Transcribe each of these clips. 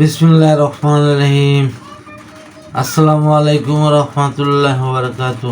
বিসমুল্লাহ রহমান রহিম। আসসালামু আলাইকুম রহমতুল্লাহ বারকাত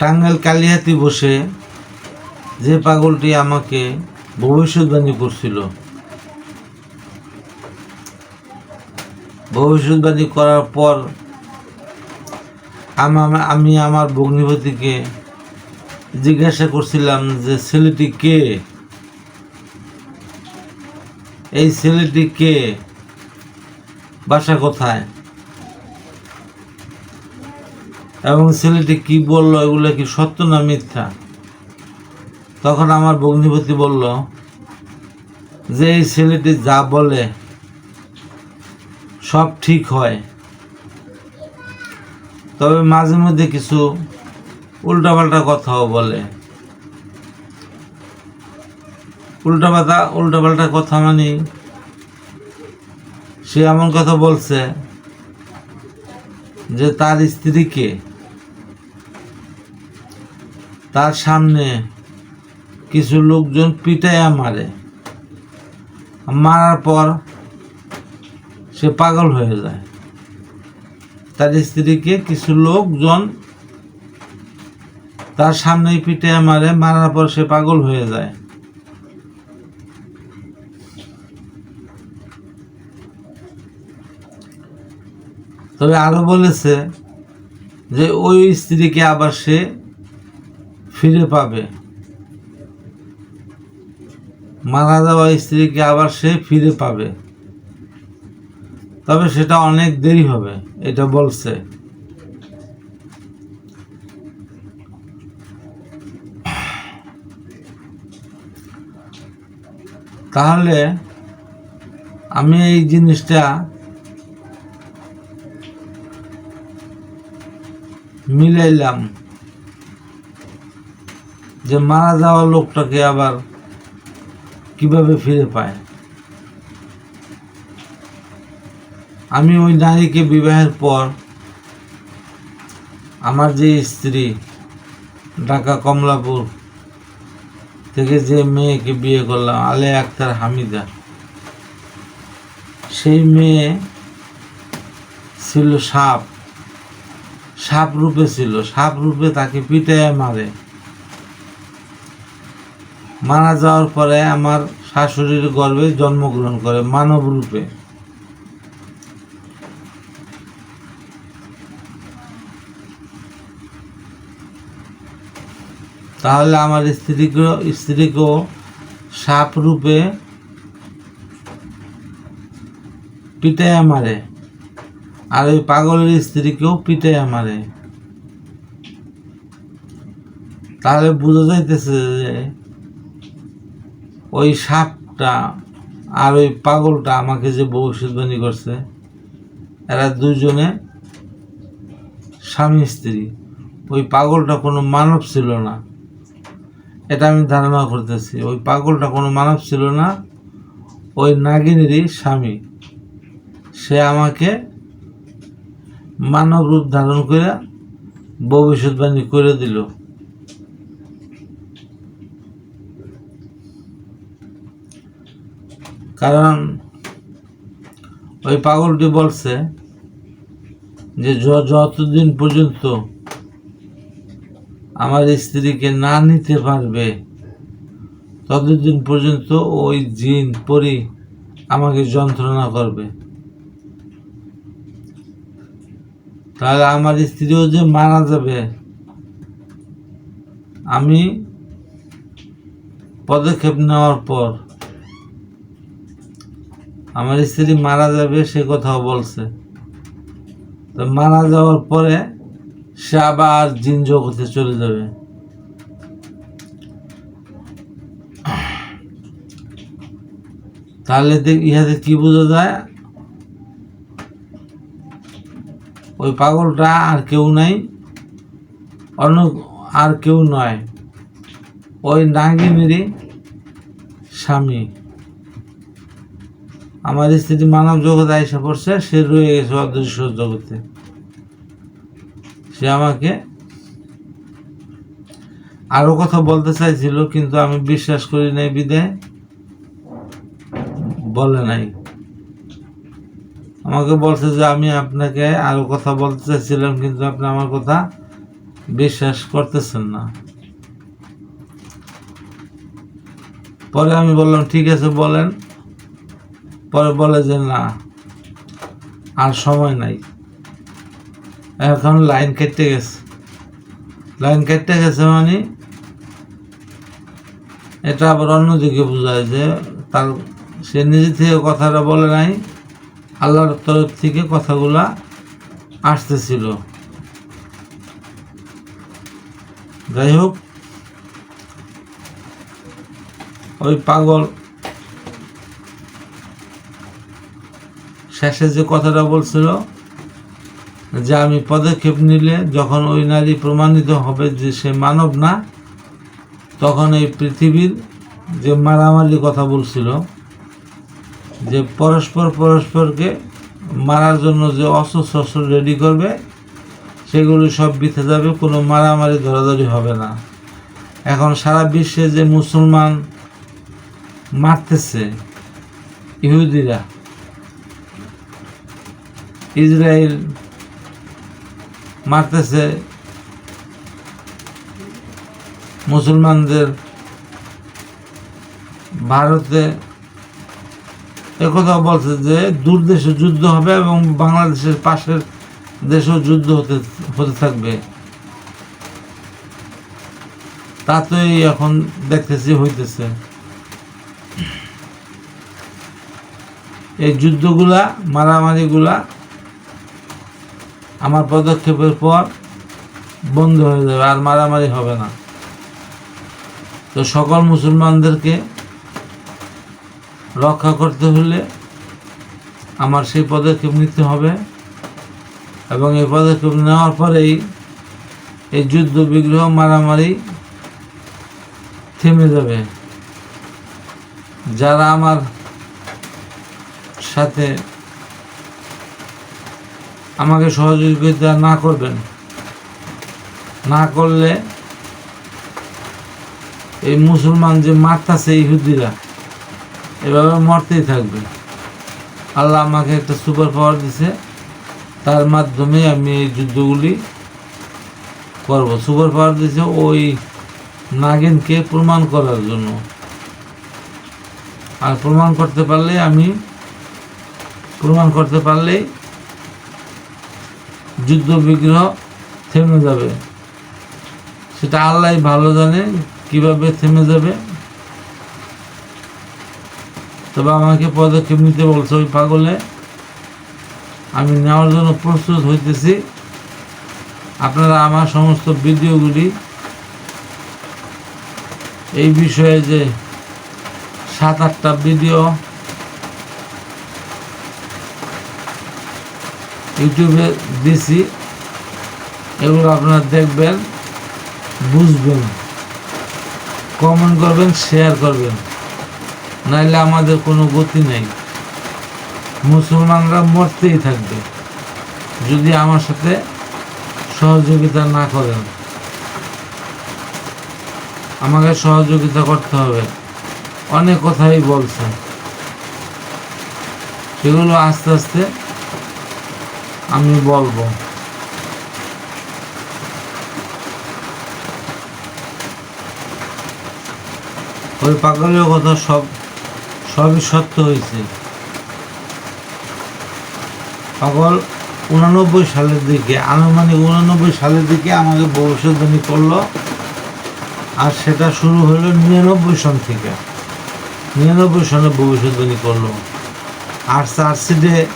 টাঙ্গাইল কালিহাতি বসে যে পাগলটি আমাকে ভবিষ্যৎবাণী করছিল, ভবিষ্যৎবাণী করার পর আমি আমার ভগ্নিপতিকে জিজ্ঞাসা করছিলাম যে ছেলেটি কে? এই ছেলেটি কে? বাসা কোথায়? এবং ছেলেটি কি বলল? এগুলো কি সত্য না মিথ্যা? তখন আমার ভগ্নিপতি বলল, যে এই ছেলেটি যা বলে, সব ঠিক হয়। তবে মাঝে মধ্যে কিছু উল্টাপাল্টা কথাও বলে। উল্টাপাল্টা উল্টাপাল্টা কথা মানি। সে এমন কথা বলছে যে তার স্ত্রীকে তার সামনে কিছু লোকজন পিটাইয়া মারে। মারার পর সে পাগল হয়ে যায়। তার স্ত্রীকে কিছু লোকজন তার সামনেই পিটাইয়া মারে, মারার পর সে পাগল হয়ে যায়। তবে আরও বলেছে যে ওই স্ত্রীকে আবার সে ফিরে পাবে। মারা যাওয়া স্ত্রীকে আবার সে ফিরে পাবে। তবে সেটা অনেক দেরি হবে, এটা বলছে। তাহলে আমি এই জিনিসটা মিলাইলাম। যে মারা যাওয়া লোকটাকে আবার কীভাবে ফিরে পায়? আমি ওই নারীকে বিবাহের পর আমার যে স্ত্রী, ঢাকা কমলাপুর থেকে যে মেয়েকে বিয়ে করলাম, আলে আক্তার হামিদা, সেই মেয়ে ছিল সাপ। সাপ রূপে ছিল, সাপ রূপে তাকে পিটাইয়া মারে। মারা যাওয়ার পরে আমার শাশুড়ির গর্ভে জন্মগ্রহণ করে মানব রূপে। তাহলে আমার স্ত্রীকে স্ত্রীকেও সাপ রূপে পিটাইয়া মারে। আর ওই পাগলের স্ত্রীকেও পিটাইয়া মারে তাহলে বোঝা যাইতেছে যে ওই সাপটা আর ওই পাগলটা আমাকে যে ভবিষ্যৎবাণী করছে, এরা দুজনে স্বামী স্ত্রী। ওই পাগলটা কোনো মানব ছিল না। এটা আমি ধারণা করতেছি, ওই পাগলটা কোনো মানব ছিল না, ওই নাগিনেরই স্বামী। সে আমাকে মানব রূপ ধারণ করে ভবিষ্যৎবাণী করে দিল। কারণ ওই পাগলটি বলছে যে, যতদিন পর্যন্ত আমার স্ত্রীকে না নিতে পারবে, ততদিন পর্যন্ত ওই জিন পরি আমাকে যন্ত্রণা করবে। তাহলে আমার স্ত্রীও যে মারা যাবে, আমি পদক্ষেপ নেওয়ার পর আমার স্ত্রী মারা যাবে সে কথাও বলছে। তো মারা যাওয়ার পরে সে আবার জিন জগতে চলে যাবে। তাহলে ইহাতে কি বোঝা যায়? ওই পাগলটা আর কেউ নাই, অন্য আর কেউ নয়। ওই নাগিনেরই স্বামী। আমার স্ত্রী মানব জগতে আইসা পড়ছে, সে রয়ে গেছে অদৃশ্য জগতে। সে আমাকে আরও কথা বলতে চাইছিল, কিন্তু আমি বিশ্বাস করি নাই বিদে বলে নাই। আমাকে বলছে যে আমি আপনাকে আরও কথা বলতে চাইছিলাম, কিন্তু আপনি আমার কথা বিশ্বাস করতেছেন না। পরে আমি বললাম, ঠিক আছে, বলেন। পরে বলে যে, না, আর সময় নাই। এখন লাইন কেটে গেছে। লাইন কেটে গেছে মানে এটা আবার অন্যদিকে বোঝায় যে তার, সে নিজে থেকে কথাটা বলে নাই। আল্লাহর তরফ থেকে কথাগুলা আসতেছিল। যাই হোক ওই পাগল শেষে যে কথাটা বলছিল যে আমি পদক্ষেপ নিলে যখন ওই নারী প্রমাণিত হবে যে সে মানব না, তখন এই পৃথিবীর যে মারামারি কথা বলছিল যে পরস্পর পরস্পরকে মারার জন্য যে অস্ত্র শস্ত্র রেডি করবে, সেগুলো সব বিথে যাবে, কোনো মারামারি ধরাধরি হবে না। এখন সারা বিশ্বে যে মুসলমান মারতেছে, ইহুদিরা, ইসরায়েল মারতেছে, মুসলমানদের ভারতে একথা বলছে যে দূর দেশে যুদ্ধ হবে এবং বাংলাদেশের পাশের দেশেও যুদ্ধ হতে হতে থাকবে। তা তাতেই এখন দেখতেছি, হইতেছে। এই যুদ্ধগুলা, মারামারিগুলা আমার পদক্ষেপের পর বন্ধ হয়ে যাবে, আর মারামারি হবে না। তো সকল মুসলমানদেরকে রক্ষা করতে হলে আমার সেই পদক্ষেপ নিতে হবে। এবং এই পদক্ষেপ নেওয়ার পরেই এই যুদ্ধ, বিগ্রহ মারামারি থেমে যাবে। যারা আমার সাথে আমাকে সহযোগিতা না করবেন, না করলে এই মুসলমান যে মাঠ মারতাছে ইহুদিরা এভাবে মরতেই থাকবে। আল্লাহ আমাকে একটা সুপার পাওয়ার দিছে। তার মাধ্যমে আমি এই যুদ্ধগুলি করব। সুপার পাওয়ার দিছে ওই নাগিনকে প্রমাণ করার জন্য। আর প্রমাণ করতে পারলে আমি, প্রমাণ করতে পারলেই যুদ্ধ বিগ্রহ থেমে যাবে। সেটা আল্লাহ ভালো জানে কীভাবে থেমে যাবে। তবে আমাকে পদক্ষেপ নিতে বলছে ওই পাগলে। আমি নেওয়ার জন্য প্রস্তুত হইতেছি। আপনারা আমার সমস্ত ভিডিওগুলি এই বিষয়ে যে সাত আটটা ভিডিও ইউটিউবে দিছি, এগুলো আপনারা দেখবেন, বুঝবেন, কমেন্ট করবেন শেয়ার করবেন। নাইলে আমাদের কোনো গতি নেই। মুসলমানরা মরতেই থাকবে, যদি আমার সাথে সহযোগিতা না করেন। আমাকে সহযোগিতা করতে হবে। অনেক কথাই বলছে। সেগুলো আস্তে আস্তে আমি বলব। ওই পাগলের কথা সব সবই সত্য হয়েছে। পাগল উনানব্বই সালের দিকে, আনুমানিক উনানব্বই সালের দিকে আমাকে ভবিষ্যৎবাণী করল। আর সেটা শুরু হলো নিরানব্বই সন থেকে। নিরানব্বই সনে ভবিষ্যৎবাণী করল। আর চার্জশিটে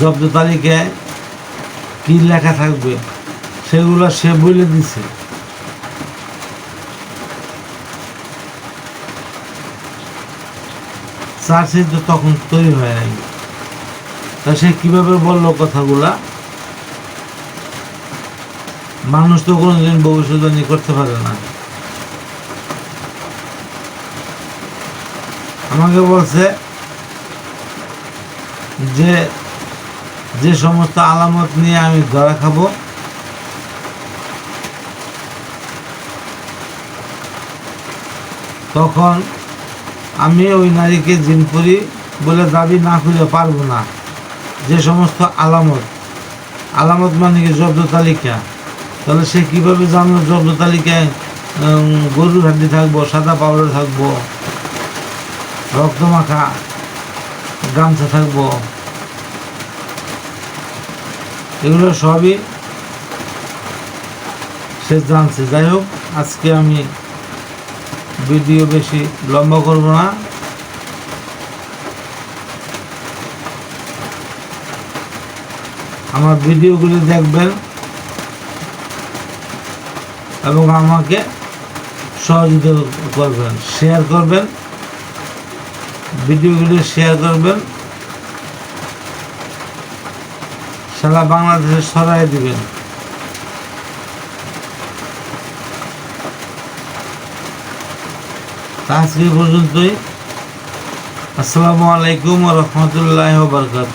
জব্দ তালিকায় কী লেখা থাকবে, সেগুলো সে বলে দিছে। চার্জশিট তো তখন তৈরি হয় নাই। তা সে কীভাবে বলল কথাগুলা? মানুষ তো কোনোদিন ভবিষ্যৎবাণী করতে পারে না। আমাকে বলছে যে যে সমস্ত আলামত নিয়ে আমি ধরা খাব, তখন আমি ওই নারীকে জিনপুরি বলে দাবি না করলে পারব না। যে সমস্ত আলামত আলামত মানে কি জব্দ তালিকা? তাহলে সে কীভাবে জানলো জব্দ তালিকায় গরুর হাড্ডি থাকব, সাদা পাউডার থাকব, রক্ত মাখা, গামছা থাকব? এগুলো সবই সে জানছে। যাই হোক, আজকে আমি ভিডিও বেশি লম্বা করব না। আমার ভিডিওগুলি দেখবেন এবং আমাকে সহযোগিতা করবেন শেয়ার করবেন, ভিডিওগুলি শেয়ার করবেন। সারা বাংলাদেশে সরাই দিবেন। আজকে পর্যন্তই। আসসালামু আলাইকুম রহমতুল্লাহ বরকাত